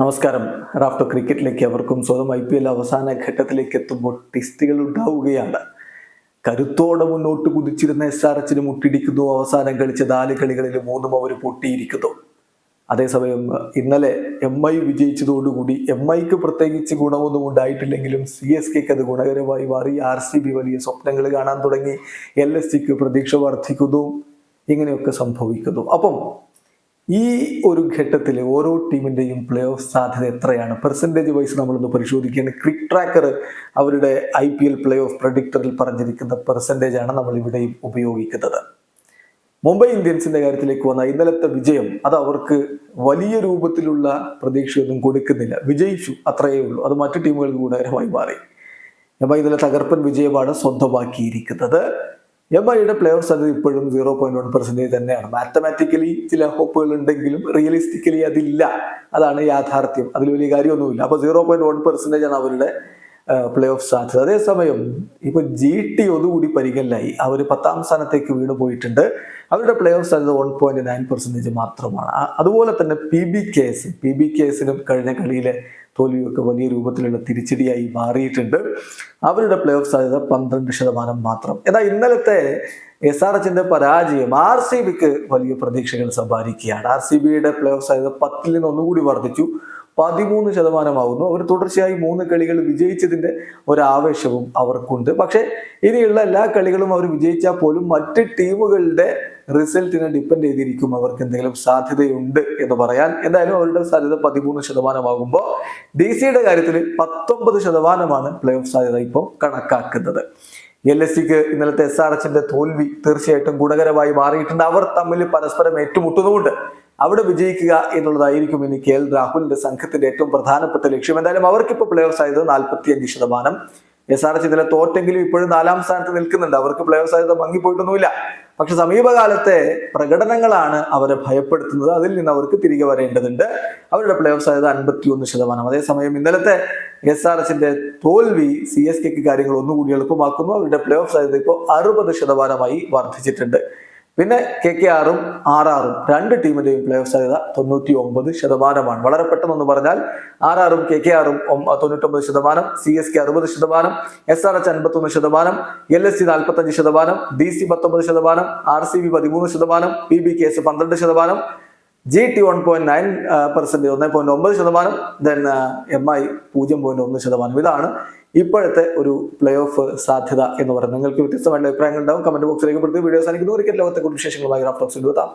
നമസ്കാരം. റാഫ്റ്റർ ക്രിക്കറ്റിലേക്ക് അവർക്കും സ്വന്തം ഐ പി എൽ അവസാന ഘട്ടത്തിലേക്ക് എത്തുമ്പോൾ ടെസ്റ്റുകൾ ഉണ്ടാവുകയാണ്. കരുത്തോടെ മുന്നോട്ട് കുതിച്ചിരുന്ന എസ് ആർ എച്ചിന് മുട്ടിടിക്കുന്നു. അവസാനം കളിച്ച നാല് കളികളിൽ മൂന്നും അവർ പൊട്ടിയിരിക്കുന്നു. അതേസമയം ഇന്നലെ എം ഐ വിജയിച്ചതോടുകൂടി എം ഐക്ക് പ്രത്യേകിച്ച് ഗുണമൊന്നും ഉണ്ടായിട്ടില്ലെങ്കിലും സി എസ് കെക്ക് അത് ഗുണകരമായി മാറി. ആർ സി ബി വലിയ സ്വപ്നങ്ങൾ കാണാൻ തുടങ്ങി. എൽ എസ് സിക്ക് പ്രതീക്ഷ വർദ്ധിക്കുന്നു. ഇങ്ങനെയൊക്കെ സംഭവിക്കുന്നു. അപ്പം ഈ ഒരു ഘട്ടത്തിൽ ഓരോ ടീമിന്റെയും പ്ലേ ഓഫ് സാധ്യത എത്രയാണ്? പെർസെന്റേജ് വൈസ് നമ്മളൊന്ന് പരിശോധിക്കുകയാണ്. ക്രിക്ക് ട്രാക്കർ അവരുടെ I P L playoff പ്രഡിക്ടറിൽ പറഞ്ഞിരിക്കുന്ന പെർസെന്റേജ് ആണ് നമ്മൾ ഇവിടെയും ഉപയോഗിക്കുന്നത്. മുംബൈ ഇന്ത്യൻസിന്റെ കാര്യത്തിലേക്ക് വന്ന ഇന്നലത്തെ വിജയം അത് അവർക്ക് വലിയ രൂപത്തിലുള്ള പ്രതീക്ഷയൊന്നും കൊടുക്കുന്നില്ല. വിജയിച്ചു അത്രയേ ഉള്ളൂ. അത് മറ്റു ടീമുകൾക്ക് ഗുണകരമായി മാറി. ഐ ഇന്നലെ തകർപ്പൻ വിജയമാണ് സ്വന്തമാക്കിയിരിക്കുന്നത്. എം ഐയുടെ പ്ലേ ഓഫ് സാധ്യത ഇപ്പോഴും സീറോ പോയിന്റ് വൺ പെർസെന്റേജ് തന്നെയാണ്. മാത്തമാറ്റിക്കലി ചില ഹോപ്പുകൾ ഉണ്ടെങ്കിലും റിയലിസ്റ്റിക്കലി അതില്ല. അതാണ് യാഥാർത്ഥ്യം. അതിൽ വലിയ കാര്യമൊന്നുമില്ല. അപ്പൊ സീറോ പോയിന്റ് വൺ പെർസെന്റേജ് ആണ് അവരുടെ പ്ലേ ഓഫ് സാധ്യത. അതേസമയം ഇപ്പൊ ജി ടി ഒന്നുകൂടി പരിഗണനായി അവർ പത്താം സ്ഥാനത്തേക്ക് വീണ് പോയിട്ടുണ്ട്. അവരുടെ പ്ലേ ഓഫ് സാധ്യത വൺ പോയിന്റ് നയൻ പെർസെന്റേജ് മാത്രമാണ്. അതുപോലെ തന്നെ P B K S P B K എസിനും കഴിഞ്ഞ കളിയിലെ തോൽവിയൊക്കെ വലിയ രൂപത്തിലുള്ള തിരിച്ചടിയായി മാറിയിട്ടുണ്ട്. അവരുടെ പ്ലേ ഓഫ് സാധ്യത പന്ത്രണ്ട് ശതമാനം മാത്രം. എന്നാൽ ഇന്നലത്തെ എസ് ആർ എച്ചിന്റെ പരാജയം ആർ സി ബിക്ക് വലിയ പ്രതീക്ഷകൾ സമ്പാദിക്കുകയാണ്. ആർ സി ബിയുടെ പ്ലേ ഓഫ് സാധ്യത പത്തിൽ നിന്ന് ഒന്നുകൂടി വർദ്ധിച്ചു. പതിമൂന്ന് ശതമാനമാകുന്നു അവർ തുടർച്ചയായി മൂന്ന് കളികൾ വിജയിച്ചതിന്റെ ഒരാവേശവും അവർക്കുണ്ട്. പക്ഷേ ഇനിയുള്ള എല്ലാ കളികളും അവർ വിജയിച്ചാൽ പോലും മറ്റ് ടീമുകളുടെ റിസൾട്ടിനെ ഡിപ്പെൻഡ് ചെയ്തിരിക്കും. അവർക്ക് എന്തെങ്കിലും സാധ്യതയുണ്ട് എന്ന് പറയാൻ. എന്തായാലും അവരുടെ സാധ്യത പതിമൂന്ന് ശതമാനമാകുമ്പോൾ ഡി സിയുടെ കാര്യത്തിൽ പത്തൊമ്പത് ശതമാനമാണ് പ്ലേ ഓഫ് സാധ്യത ഇപ്പോൾ കണക്കാക്കുന്നത്. എൽ എസ് സിക്ക് ഇന്നലത്തെ എസ് ആർ എച്ചിന്റെ തോൽവി തീർച്ചയായിട്ടും ഗുണകരമായി മാറിയിട്ടുണ്ട്. അവർ തമ്മിൽ പരസ്പരം ഏറ്റുമുട്ടുന്നുമുണ്ട്. അവിടെ വിജയിക്കുക എന്നുള്ളതായിരിക്കും ഇനി കെ എൽ രാഹുലിന്റെ സംഘത്തിന്റെ ഏറ്റവും പ്രധാനപ്പെട്ട ലക്ഷ്യം. എന്തായാലും അവർക്കിപ്പോൾ പ്ലേ സാധ്യത നാൽപ്പത്തി അഞ്ച് ശതമാനം. എസ് ആർ എച്ച് ഇതിലെ തോറ്റെങ്കിലും ഇപ്പോഴും നാലാം സ്ഥാനത്ത് നിൽക്കുന്നുണ്ട്. അവർക്ക് പ്ലേ ഓഫ് സാധ്യത ഭംഗിപ്പോയിട്ടൊന്നുമില്ല. പക്ഷെ സമീപകാലത്തെ പ്രകടനങ്ങളാണ് അവരെ ഭയപ്പെടുത്തുന്നത്. അതിൽ നിന്ന് അവർക്ക് തിരികെ വരേണ്ടതുണ്ട്. അവരുടെ പ്ലേ ഓഫ് സാധ്യത അൻപത്തി ഒന്ന് ശതമാനം. അതേസമയം ഇന്നലത്തെ എസ് ആർ എച്ചിന്റെ തോൽവി സി എസ് കെക്ക് കാര്യങ്ങൾ ഒന്നുകൂടി എളുപ്പമാക്കുന്നു. അവരുടെ പ്ലേ ഓഫ് സാധ്യത ഇപ്പോൾ അറുപത് ശതമാനമായി വർദ്ധിച്ചിട്ടുണ്ട്. പിന്നെ കെ കെ ആറും ആർ ആറും രണ്ട് ടീമിന്റെയും പ്ലേ ഓഫ് സാധ്യത തൊണ്ണൂറ്റി ഒമ്പത് ശതമാനമാണ്. വളരെ പെട്ടെന്നൊന്ന് പറഞ്ഞാൽ ആർ ആറും കെ കെ ആറും തൊണ്ണൂറ്റൊമ്പത് ശതമാനം സി എസ് കെ അറുപത് ശതമാനം എസ് ആർ എച്ച് അൻപത്തൊന്ന് ശതമാനം എൽ എസ് സി നാൽപ്പത്തഞ്ച് ശതമാനം ഡി സി പത്തൊമ്പത് ശതമാനം ആർ സി ബി പതിമൂന്ന് ശതമാനം പി ബി കെ എസ് പന്ത്രണ്ട് ശതമാനം G T one point nine percent ഒന്ന് പോയിന്റ് ഒമ്പത് ശതമാനം ദെൻ എം ഐ പൂജ്യം പോയിന്റ് ഒന്ന് ശതമാനം. ഇതാണ് ഇപ്പോഴത്തെ ഒരു പ്ലേ ഓഫ് സാധ്യത എന്ന് പറയുന്നത്. നിങ്ങൾക്ക് വ്യത്യസ്തമായിട്ടുള്ള അഭിപ്രായങ്ങൾ ഉണ്ടാവും. കമന്റ് ബോക്സിലേക്ക് പെടുത്തി വീഡിയോ സാധിക്കുന്നു ക്രിക്കറ്റ് ലോകത്തെ കുറിച്ച് വിശേഷങ്ങളുമായി റാഫ്റ്റോക്സിൽ എത്താം.